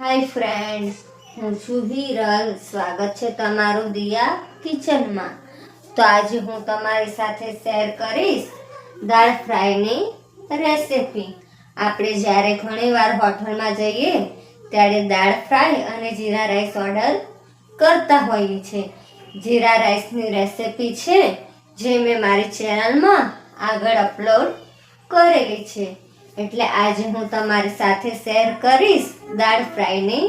હાય friend હું છું વિરલ સ્વાગત છે તમારું દિયા કિચનમાં. તો આજે હું તમારી સાથે શેર કરીશ દાળ ફ્રાયની રેસિપી. આપણે જ્યારે ઘણીવાર હોટલમાં જઈએ, ત્યારે દાળ ફ્રાય અને જીરા રાઈસ ઓર્ડર કરતા હોઈએ છીએ. જીરા રાઈસની રેસિપી છે, જે મેં મારી ચેનલમાં આગળ અપલોડ કરેલી છે. એટલે આજે હું તમારી સાથે શેર કરીશ દાળ ફ્રાયની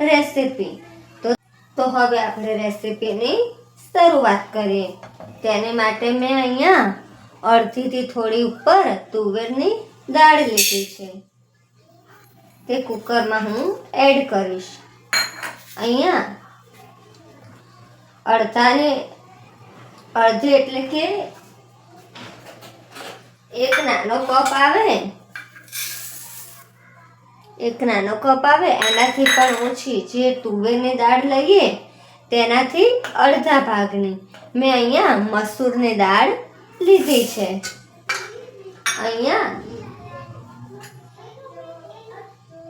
રેસીપી. તો તો હવે આપણે રેસીપીની શરૂઆત કરીએ. તેને માટે મેં અહીંયા અડધીથી થોડી ઉપર તુવેરની દાળ લીધી છે. તે કુકરમાં હું એડ કરીશ. અહીંયા અડધાને, અડધી એટલે કે એક નાનો કપ આવે એક નાનો કપ આવે, એનાથી પણ ઓછી જે તુવેરની દાળ લઈએ, તેનાથી અડધા ભાગની. મેં અહીંયા મસૂરની દાળ લીધી છે. અહીંયા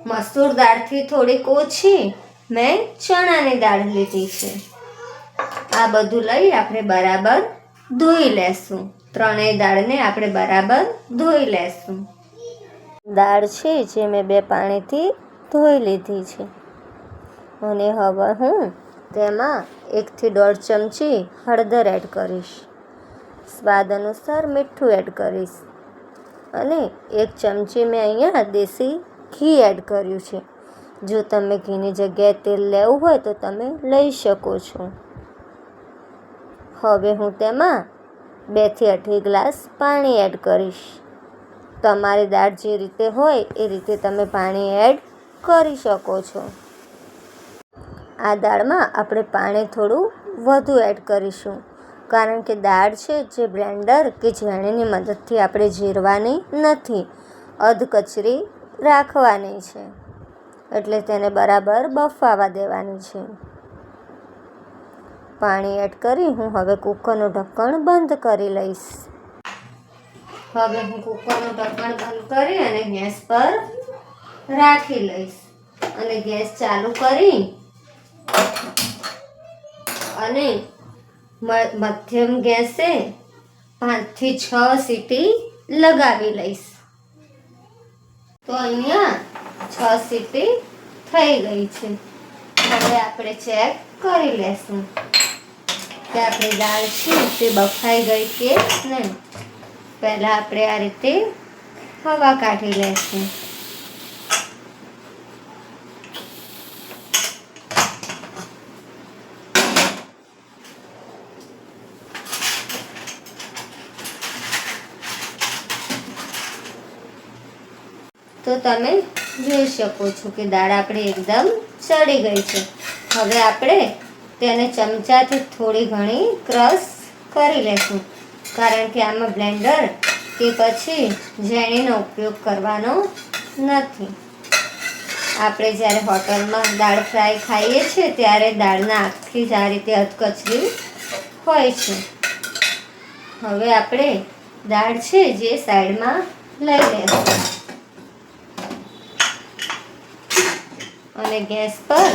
મસૂર દાળથી થોડીક ઓછી મેં ચણાની દાળ લીધી છે. આ બધું લઈ આપણે બરાબર ધોઈ લેશું. ત્રણેય દાળને આપણે બરાબર ધોઈ લેશું. દાળ છે જે મેં બે પાણીથી ધોઈ લીધી છે. અને હવે હું તેમાં એકથી દોઢ ચમચી હળદર એડ કરીશ. સ્વાદ અનુસાર મીઠું એડ કરીશ. અને એક ચમચી મેં અહીંયા દેશી ઘી એડ કર્યું છે. જો તમે ઘીની જગ્યાએ તેલ લેવું હોય તો તમે લઈ શકો છો. હવે હું તેમાં બેથી અઢી ગ્લાસ પાણી એડ કરીશ. તમારી દાળ જે રીતે હોય એ રીતે તમે પાણી એડ કરી શકો છો. આ દાળમાં આપણે પાણી થોડું વધુ એડ કરીશું. કારણ કે દાળ છે જે બ્લેન્ડર કે ઝેણીની મદદથી આપણે જીરવાની નથી. અધકચરી રાખવાની છે. એટલે તેને બરાબર બફાવા દેવાની છે. પાણી એડ કરી હું હવે કુકરનું ઢક્કણ બંધ કરી લઈશ. હવે હું કુકરનું ઢક્કણ બંધ કરી અને ગેસ પર રાખી લઈશ. અને ગેસ ચાલુ કરી અને મધ્યમ ગેસે પાંચથી છ સીટી લગાવી લઈશ. તો અહીંયા છ સીટી થઈ ગઈ છે. હવે આપણે ચેક કરી લેશું કે આપણી દાળ છે તે બફાઈ ગઈ કે નહીં. પહેલાં આપણે આ રીતે હવા કાઢી લેશું. તો તમે જોઈ શકો છો કે દાળ આપણી એકદમ ચડી ગઈ છે. હવે આપણે તેને ચમચાથી થોડી ઘણી ક્રશ કરી લેશું. કારણ કે આમાં બ્લેન્ડર કે પછી ઝેણીનો ઉપયોગ કરવાનો નથી. આપણે જ્યારે હોટલમાં દાળ ફ્રાય ખાઈએ છીએ ત્યારે દાળના આખી જ આ રીતે અધકચરી હોય છે. હવે આપણે દાળ છે જે સાઈડમાં લઈ લેશું. અને ગેસ પર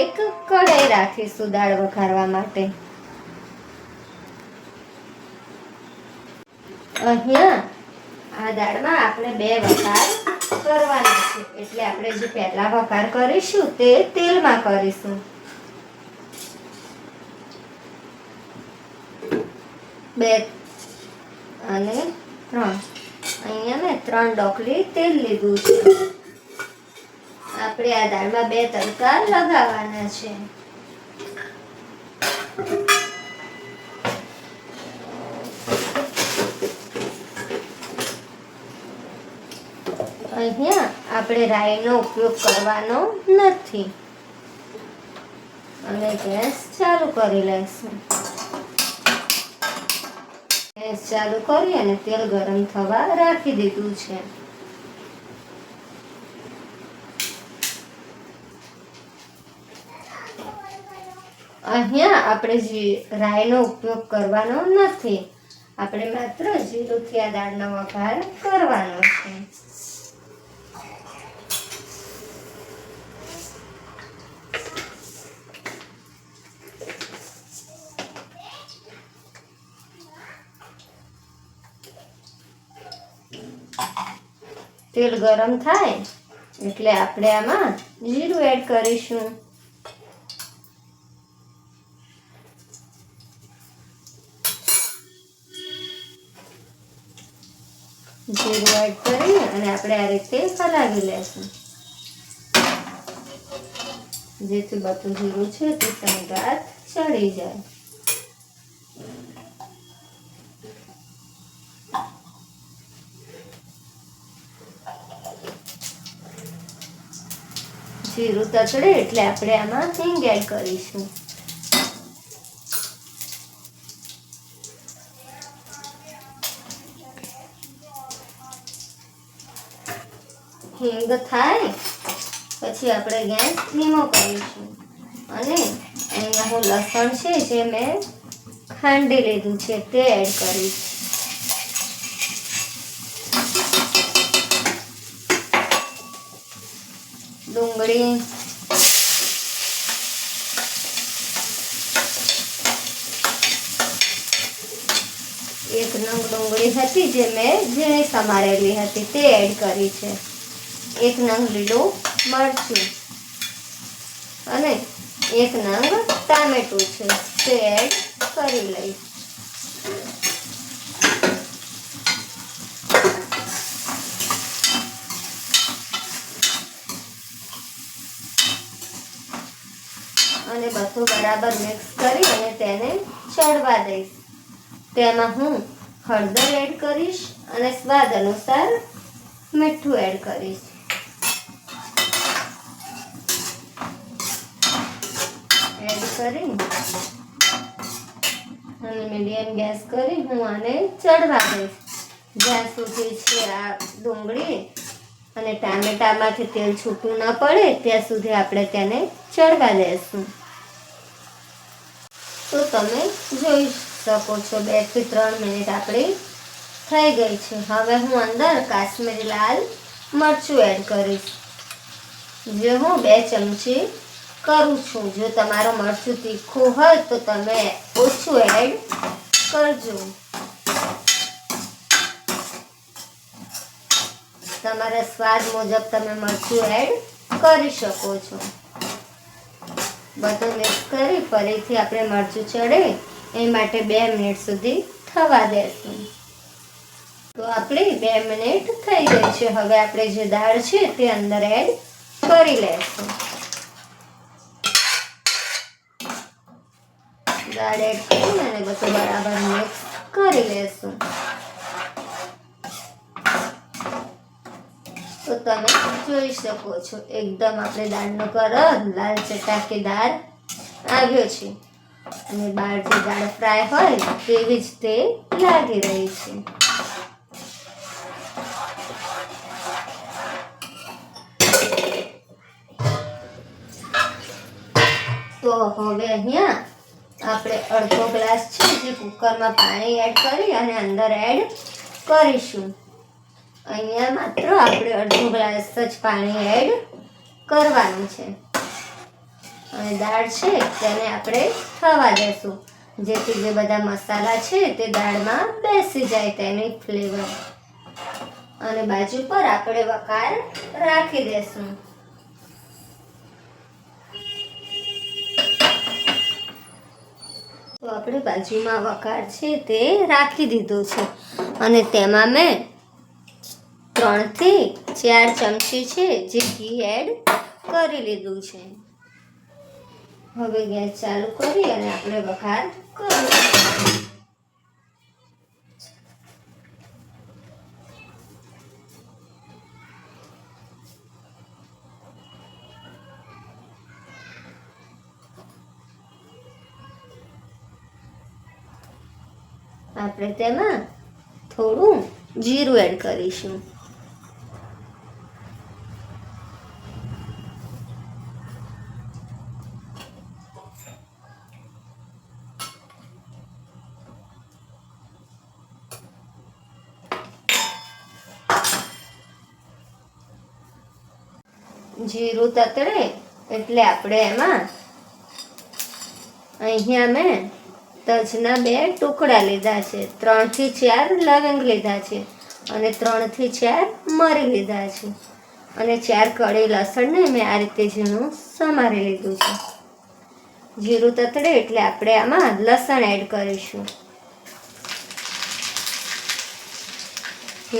એક કઢાઈ રાખીશું દાળ વઘારવા માટે. અહીંયા આ દાળમાં આપણે બે વઘાર કરવાના છે. એટલે આપણે જે પહેલા વઘાર કરીશું તે તેલમાં કરીશું. બે અને ત્રણ. અહીંયા મેં ત્રણ ડોકલી તેલ લીધું છે. આપણે આ દાળમાં બે તડકા લગાવવાના છે. અહીંયા આપણે રાઈનો ઉપયોગ કરવાનો નથી. અને ગેસ ચાલુ કરી લઈશું. ગેસ ચાલુ કરી અને તેલ ગરમ થવા રાખી દીધું છે. અહીંયા આપણે જે રાઈનો ઉપયોગ કરવાનો નથી. આપણે માત્ર જીરુથી આ દાળનો વઘાર કરવાનો છે. તેલ ગરમ થાય એટલે આપણે આમાં જીરું એડ કરીશું. જીરું એડ કરી અને આપણે આ રીતે હલાવી લેશું. જેથી બધું જીરું છે તે સંગાત ચડી જાય. જીરું તથડે એટલે આપણે આમાં હિંગ એડ કરીશું. હિંગ થાય, પછી આપણે ગેસ ધીમો કરીશું. અને અહીંયા હું લસણ છે જે મેં ખાંડી લીધું છે તે એડ કરીશ. ડુંગળી એક નંગ ડુંગળી હતી જે મેં ઝીણી સમારેલી હતી તે એડ કરી છે. એક નંગ લીલું મરચું અને એક નંગ ટામેટું છે. તે એડ કરી લઈશ. બધું બરાબર મિક્સ કરી અને તેને ચડવા દઈશ. તેમાં હું હળદર એડ કરીશ અને સ્વાદ અનુસાર મીઠું એડ કરીશ. એડ કરી અને મીડિયમ ગેસ કરી હું આને ચડવા દઈશ. જ્યાં સુધી છે આ ડુંગળી અને ટામેટામાંથી તેલ છૂટું ન પડે, ત્યાં સુધી આપણે તેને ચડવા દઈશું તો તમે જોઈ શકો છો બેથી ત્રણ મિનિટ આપણી થઈ ગઈ છે. હવે હું અંદર કાશ્મીરી લાલ મરચું એડ કરીશ. જે હું બે ચમચી કરું છું. જો તમારું મરચું તીખું હોય તો તમે ઓછું એડ કરજો. તમારા સ્વાદ મુજબ તમે મરચું એડ કરી શકો છો. બધું મિક્સ કરી ફરીથી આપણે મરચું ચડે, એ માટે બે મિનિટ સુધી થવા દેશું. તો આપણી બે મિનિટ થઈ ગઈ છે. હવે આપણે જે દાળ છે તે અંદર એડ કરી લેશું. દાળ એડ કરીને બધું બરાબર મિક્સ કરી લેશું. તમે જોઈ શકો છો. એકદમ આપણે દાળનો કલર, લાલ ચટાકેદાર આવ્યો છે. અને બહાર જે દાળ ફ્રાય હોય તેવી જ તે લાગી રહી છે. તો હવે અહીંયા આપણે અડધો ગ્લાસ છે જે કુકરમાં પાણી એડ કરી અને અંદર એડ કરીશું. અહીંયા માત્ર આપણે અડધો ગ્લાસ જ પાણી એડ કરવાનું છે. અને દાળ છે તેને આપણે થવા દેશું. જેથી જે બધા મસાલા છે તે દાળમાં બેસી જાય તેની ફ્લેવર અને બાજુ પર આપણે વઘાર રાખી દેશું. તો આપણે બાજુમાં વઘાર છે તે રાખી દીધો છે. અને તેમાં મેં ત્રણથી ચાર ચમચી છે જે ઘી એડ કરી લીધું છે. હવે ગેસ ચાલુ કરી અને આપણે વઘાર કરીશું આપણે તેમાં થોડું જીરું એડ કરીશું. જીરું તતડે એટલે આપણે એમાં અહીંયા મેં તજના બે ટુકડા લીધા છે. ત્રણથી ચાર લવિંગ લીધા છે અને ત્રણથી ચાર મરી લીધા છે. અને ચાર કળી લસણને મેં આ રીતે ઝીણું સમારી લીધું છે. જીરું તતડે એટલે આપણે આમાં લસણ એડ કરીશું.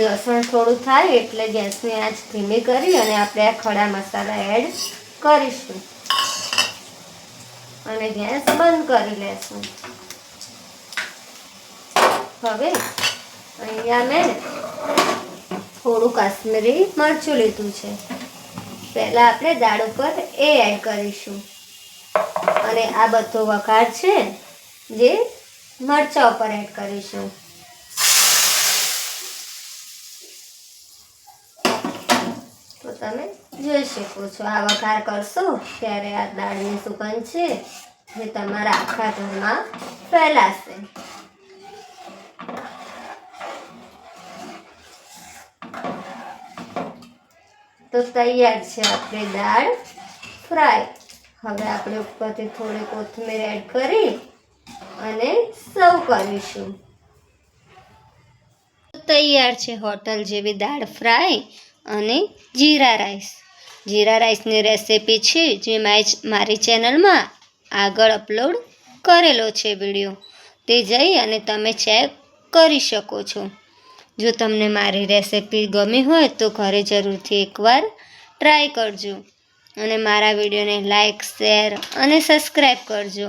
લસણ થોડું થાય એટલે ગેસની આંચ ધીમી કરી અને આપણે આ ખડા મસાલા એડ કરીશું. અને ગેસ બંધ કરી લેશું. હવે અહીંયા મેં થોડું કાશ્મીરી મરચું લીધું છે. પહેલાં આપણે દાળ ઉપર એ એડ કરીશું. અને આ બધો વઘાર છે જે મરચાં ઉપર એડ કરીશું. તમે જોઈ શકો છો. આ વઘાર કરશો ત્યારે આ દાળની સુગંધ છે જે તમારા આખા ઘરમાં ફેલાશે. તો તૈયાર છે આપણી દાળ ફ્રાય. હવે આપણે ઉપરથી થોડી કોથમીર એડ કરી અને સર્વ કરીશું. તૈયાર છે હોટલ જેવી દાળ ફ્રાય. અને જીરા રાઈસ. જીરા રાઈસની રેસિપી છે જે મારી ચેનલમાં આગળ અપલોડ કરેલો છે વીડિયો. તે જઈ અને તમે ચેક કરી શકો છો. જો તમને મારી રેસિપી ગમી હોય તો ઘરે જરૂરથી એકવાર ટ્રાય કરજો અને મારા વિડીયોને લાઇક શેર અને સબસ્ક્રાઈબ કરજો.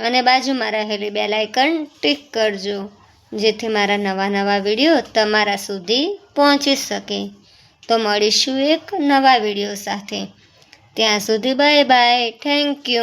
અને બાજુમાં રહેલી બેલ આઇકન ટિક કરજો જેથી મારા નવા નવા વીડિયો તમારા સુધી પહોંચી શકે. તો મળીશું એક નવા વીડિયો સાથે. ત્યાં સુધી બાય બાય. Thank you